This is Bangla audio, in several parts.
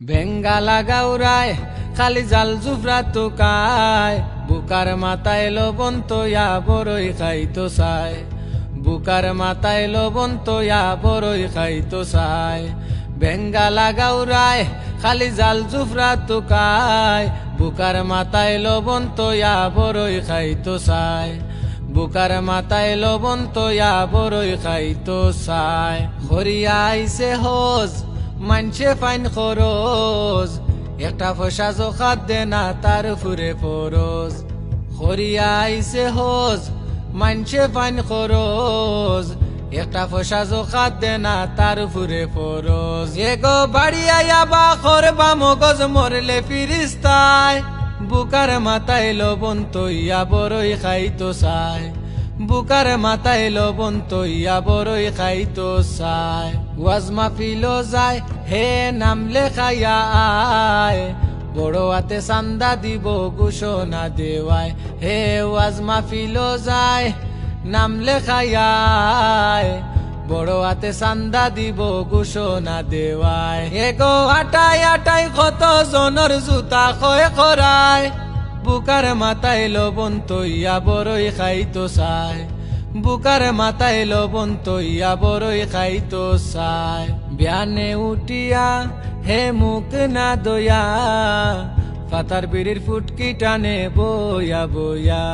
বেঙ্গালা গাউরায় খালি জাল জুফরা তো কায়। বুকার মাথায় লবণ তো ইয়া বড়ই খাইতো চাই বুকার মাথায় লবণ তো বড়ই খাইতো চাই বেঙ্গালা গাউরায় খালি জাল জুফরা তো কায়। বুকার মাথায় লবণ তো ইয়া বড়ই খাইতো চাই বুকার মাথায় লবণ তো বড়ই খাইতো চাই হরিয়া আইছে হোজ মানছে ফাইন খরচ। একটা পয়সা জোখাত দে না, তার ফুরে ফরজ। হরিয়া আইছে হোজ, মানছে ফাইন খরচ। একটা পয়সা জোখাত দে না, তার ফুরে ফরজ। এগো বাড়ি আয়া বা খরবা মগজ, মরলে ফিরিস্তায়। বুকার মাথায় লবণ তৈয়া বড়ই খাইতো চাই বুকার মাথায় লবণ তৈয়া বড়ই খাইতো চাই। ওয়াজ মাহফিলো যায়, হে নাম লেখাইয়া আয়। বড় হাতে চান্দা দিব, ঘোষণা দেওয়ায়। হে ওয়াজ মাহফিলো যায়, নাম লেখাইয়া আয়। বড় হাতে চান্দা দিব, ঘোষণা দেওয়ায়। হে গো আটাই আটাই কত জনের জুতা খয় খরায়। বুকার মাথায় লবণ তৈয়া বড়ই খাইতো চাই। বুকার মাথায় লবণ তৈয়া বড়ই খাইতো চাই। বিয়ানে উঠিয়া হে মুখ না দয়া, ফাতার বিড়ির ফুটকি টানে বয়া বয়া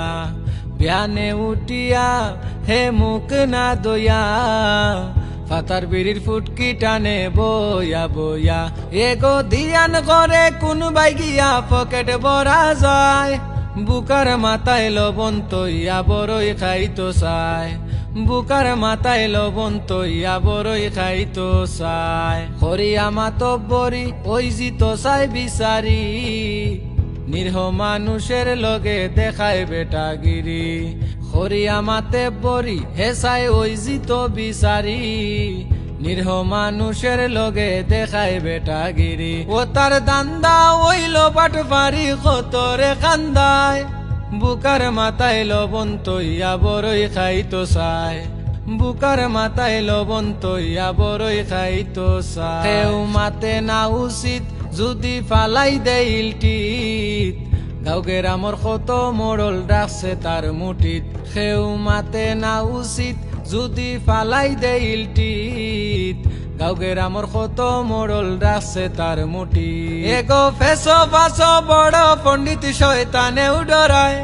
বিয়ানে উঠিয়া হে মুখ না দয়া ফাতার বিড়ির ফুটকি টানে বয়া বয়া এগো দিয়ান করে কোন গিয়া পকেট ভরা যায়। বুকার মাথায় লবণ তৈয়া বড়ই খাইতো চাই। বুকার মাথায় লবণ তৈয়া বড়ই খাইতো চাই। হরিয়া মাতব্বরি ওই জিতো চাই বিচারি। নিরহ মানুষের লগে দেখায় বেটাগিরি হরিয়া মাতে বরি হেসাই ওই জিত বিচারি। নিরহ মানুষের লগে দেখায় বেটাগিরি। ও তার দান্দা ওইল পাট পারি খতরে কান্দায়। বুকার মাথায় লবণ তৈয়া বড়ই খাইতো চাই বুকার মাথায় লবণ তৈয়া বড়ই খাইতো কেউ মাতে না উচিত, যদি ফালাই দে ইলটিত। গাউগের আমার কত মরল রাখছে তার মুঠিত। সেও মাতে না উচিত, যদি ফালাই দে ইলটিত। গাউগের আমার কত মরল রাখছে তার মুঠি এগো ফেসো ফাসো বড় পণ্ডিত শয়তানেও ডরায়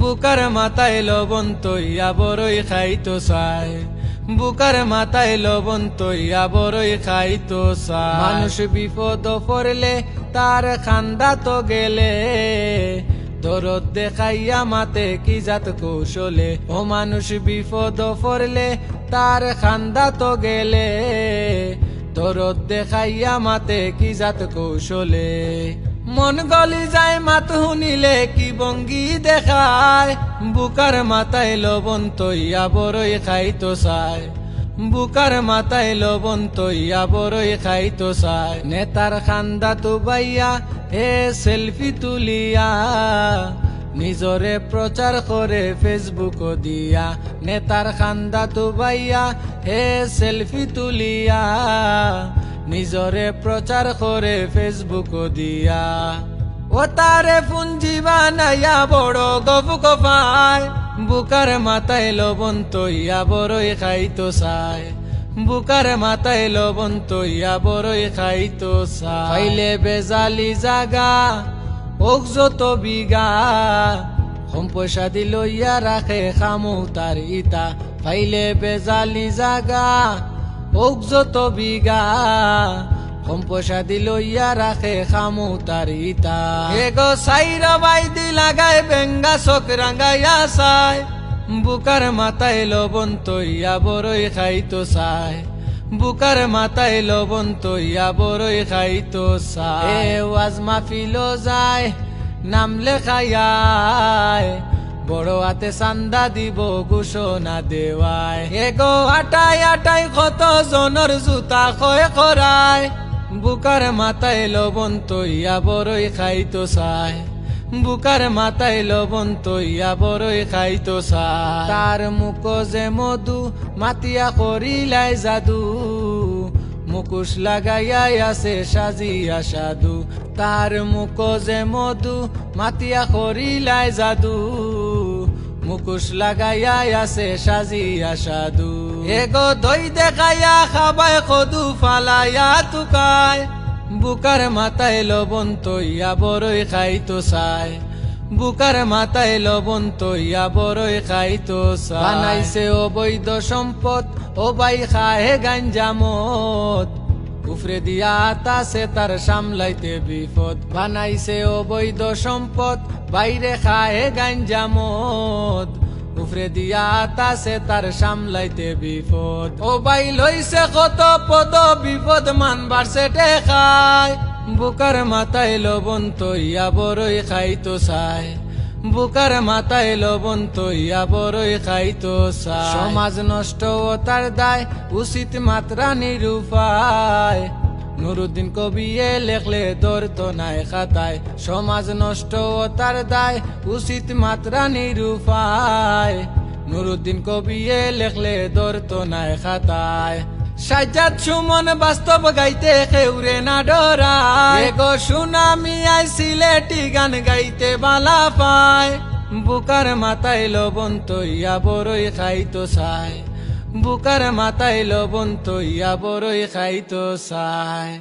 বুকার মাথায় লবণ তৈয়া বড়ই খাইতো চাই বুকার মাথায় লবণ তৈয়া বড়ই খাইতো চাই মানুষ বিপদ পড়লে তার খান্দা তো গেলে। দরদ দেখাইয়া মাতে কি জাত কৌশলে? ও মানুষ বিপদ পড়লে তার খান্দা তো গেলে। দরদ দেখাইয়া মাতে কি জাত কৌশলে? মন গলি যায় মাত শুনিলে কি বঙ্গি দেখায়? বুকার মাথায় লবণ তৈয়া বড়ই খাইতো চাই বুকার মাথায় লবণ তৈয়া বড়ই খাইতো চাই। নেতার খান্দা তো বাইয়া হে সেলফি তুলিয়া। নিজরে প্রচার করে ফেসবুক দিয়া। নেতার খান্দা তো বাইয়া হে সেলফি তুলিয়া। নিজরে প্রচার করে ফেসবুক দিয়া। ও তারে পুঞ্জি বানাইয়া বড় গপ গপায় বুকার মাথায় লবণ তৈয়া বড়ই খাইতো চাই। বুকার মাথায় লবণ তৈয়া বড়ই খাইতো খাইলে বেজালি জাগা, ওক যত বিঘা। কম পয়সা দি লইয়া রাখে খামু তার ইতা ফাইলে বেজালি জাগা, ওক যত বিঘা। কম পয়সা দি লইয়া রাখে খামু তার ইতা। এগো সাইরা বাই দি লাগায় বেঙ্গা চোখ রাঙ্গাইয়া চাই বুকার মাথায় লবণ তৈয়া বড়ই খাইতো চাই বুকার মাথায় লবণ তৈয়া বড়ই খাইতো চাই এ ওয়াজ মাহফিলো যায় নাম লেখাইয়ায়। বড় হাতে চান্দা দিব ঘোষণা দেওয়ায়। এগো আটাই আটাই কত জনের জুতা খয় খরায়। বুকার মাথায় লবণ তৈয়া বড়ই খাইতো চাই। বুকার মাথায় লবণ তৈয়া বড়ই খাইতো চাই। তার মুখ যে মধু মাতিয়া করিলাই যাদু মুকুশ লাগাইয়াই আছে সাজিয়া সাধু। তার মুখ যে মধু মাতিয়া করিলাই জাদু। মুকুশ লাগাইয়াই আছে সাজিয়া সাধু। এগো দই দেখাইয়া খাবাই কদু ফালাইয়া তুকায়। বুকার মাথায় লবণ তৈয়া বড়ই খাইতো চায় বুকার মাথায় লবণ তৈয়া বড়ই খাইতো বানাইছে অবৈধ সম্পদ, ও বাই খাহে গাঞ্জামত উফরে দিয়া আতাছে তার সামলাইতে বিপদ। বানাইছে অবৈধ সম্পদ, বাইরে খাহে গাঞ্জামত উফরে দিয়া আতাছে তার সামলাইতে বিপদ। ও বাই লইছে কত পদ, বিপদ মান বাড়ছে টেকায় বুকার মাথায় লবণ তৈয়া বড়ই খাইতো চায়। বুকার মাথায় লবণ তৈয়া বড়ই খাইতো চায়। সমাজ নষ্ট ও তার দায়, উচিত মাত্রা নিরূপায়। নুরুদ্দিন কবিয়ে লেখলে দর্ত নাই খাতায়। সমাজ নষ্ট ও তার দায় উচিত মাত্রা নিরূপায়। নুরুদ্দিন কবিয়ে লেখলে দর্ত নাই খাতায়। সাজাত সুমন বাস্তব গাইতে খেউরে না ডরায়। গো সুনামি আই সিলেটি গান গাইতে বালা পায়। বুকার মাথায় লবণ তৈয়া বড়ই খাইতো চায় বুকার মাথায় লবণ তৈয়া বড়ই খাইতো চায়